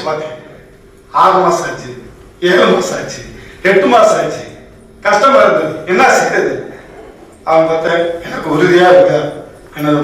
நினைச்சு பார்த்தேன் ஆறு மாசம் ஆச்சு ஏழு மாசம் ஆச்சு எட்டு மாசம் ஆச்சு. கஷ்டமா இருந்தது என்ன செய்யறது அவன் பார்த்த எனக்கு உறுதியா இருக்க எனது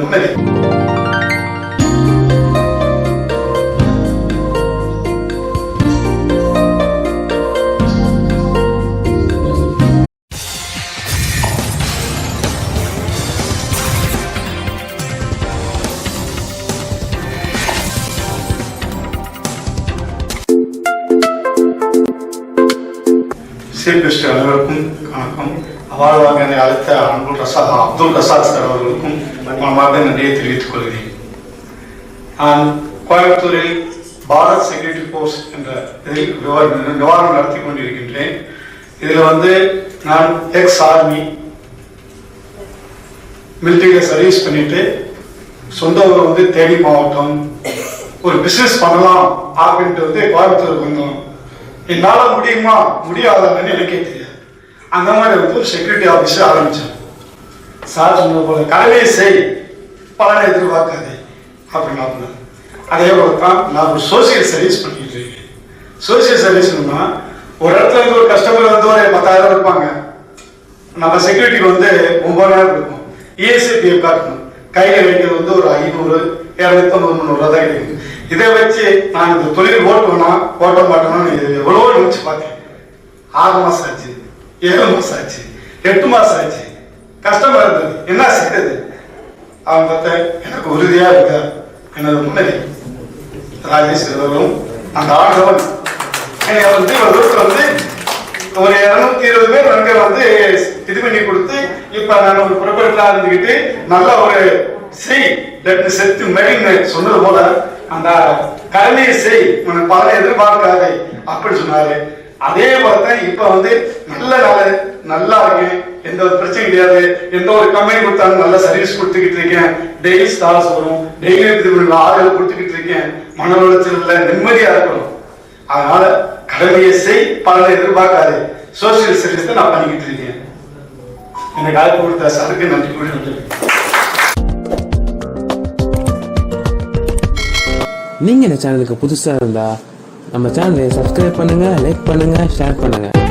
முன்னாடி சீஃப் அனைவருக்கும் வணக்கம். அவாழ்வாக என்னை அழைத்த அன்புல் ரசாத் அப்துல் ரசாத் சார் அவர்களுக்கும் மனமார்ந்த நன்றியை தெரிவித்துக் கொள்கிறேன். நான் கோயம்புத்தூரில் பாரத் செக்யூரிட்டி போர்ஸ் என்ற இதில் விவா- நிவாரணம் நடத்தி கொண்டிருக்கின்றேன். இதில் வந்து நான் எக்ஸ் ஆர்மி மிலிட்டரியில் சர்வீஸ் பண்ணிட்டு சொந்த ஊர் வந்து தேனி மாவட்டம் ஒரு பிஸ்னஸ் பண்ணலாம் அப்படின்ட்டு வந்து கோயம்புத்தூருக்கு வந்தோம். என்னால முடியுமா? முடியாதான்னு எனக்கே தெரியாது. அந்த மாதிரி வந்து ஒரு செக்யூரிட்டி ஆஃபீஸை ஆரம்பித்தேன் சார் சொன்ன போல கடமையை செய். பலனை எதிர்பார்க்காதே. அப்படின்னு நான் அதே போல தான் நான் ஒரு சோசியல் சர்வீஸ் பண்ணிட்டு இருக்கேன். சோசியல் சர்வீஸ்னா ஒரு இடத்துல இருந்து ஒரு கஸ்டமர் வந்து ஒரு பத்தாயிரம் இருப்பாங்க நம்ம செக்யூரிட்டிக்கு வந்து ஒன்பதாயிரம் கொடுப்போம். இஎஸ்ஐபிஎஃப் காட்டணும். கையில் வைக்கிறது வந்து ஒரு ஐநூறு இரநூத்தம்பது முந்நூறுரூவா தான் கிடைக்கும். இதை வச்சு நான் இந்த தொழில் ஓட்டுவேனா ஓட்ட மாட்டேனா எவ்வளோ நினைச்சு பார்த்தேன். ஆறு மாசம் ஆச்சு ஏழு மாசம் ஆச்சு எட்டு மாசம் ஆச்சு. கஷ்டமா இருந்தது. என்ன செய்யறது அவன் பார்த்த எனக்கு உறுதியா இருக்க எனது முன்னணி. ராஜேஷ் அவர்களும் அந்த ஆண்டவன். என்னை வந்து ஒரு தூரத்தில் வந்து ஒரு இருநூத்தி இருபது பேர் நண்பர் வந்து இது பண்ணி கொடுத்து இப்ப நான் ஒரு ப்ரிப்பரேட்டரா இருந்துகிட்டு நல்ல ஒரு செய் செத்து மெடின்னு சொன்னது போல அந்த கருணையை செய் உனக்கு பலனை எதிர்பார்க்காதே அப்படி சொன்னாரு. அதே போலத்தான் இப்ப வந்து நல்ல நல்ல நல்லா இருக்கேன். எந்த ஒரு பிரச்சனையும் கிடையாது. எந்த ஒரு கம்பெனி கொடுத்தாலும் நல்ல சர்வீஸ் கொடுத்துக்கிட்டு இருக்கேன். டெய்லி ஸ்டார்ஸ் வரும். டெய்லி இது ஆளுகள் கொடுத்துக்கிட்டு இருக்கேன். மன உளைச்சல் இல்லை நிம்மதியா இருக்கணும். அதனால கடமையை செய் பலனை எதிர்பார்க்காது. சோசியல் சர்வீஸ் தான் நான் பண்ணிக்கிட்டு இருக்கேன். எனக்கு அழைப்பு கொடுத்த சாருக்கு நன்றி கூறி நீங்கள் இந்த சேனலுக்கு புதுசாக இருந்தால் நம்ம சேனலை சப்ஸ்கிரைப் பண்ணுங்கள் லைக் பண்ணுங்கள் ஷேர் பண்ணுங்கள்